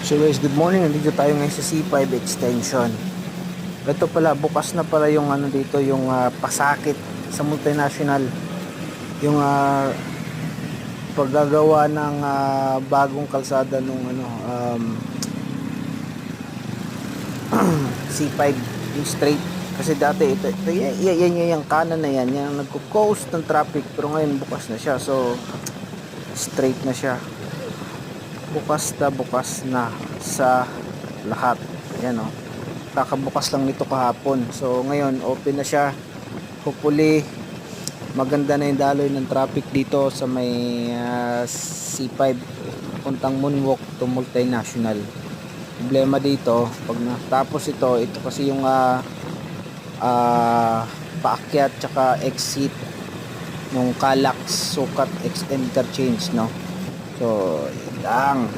So guys, good morning. Nandito tayo ngayon sa C5 extension. Ito pala, bukas na pala yung ano dito, yung ah, pasakit sa multinational. Yung ah, paggagawa ng ah, bagong kalsada nung ano, um, C5, yung straight. Kasi dati, ito, ito yan, yan, yan, yung kanan na yan, yan ang nagko-coast ng traffic. Pero ngayon, bukas na siya. So, straight na siya bukas na bukas na sa lahat. Ayan o. Kakabukas lang nito kahapon. So ngayon open na siya. Hopefully maganda na yung daloy ng traffic dito sa may ah, C5 puntang moonwalk to multinational. Problema dito pag natapos ito, ito kasi yung ah ah, paakyat tsaka exit ng Calax Sukat X interchange no. So, yun lang.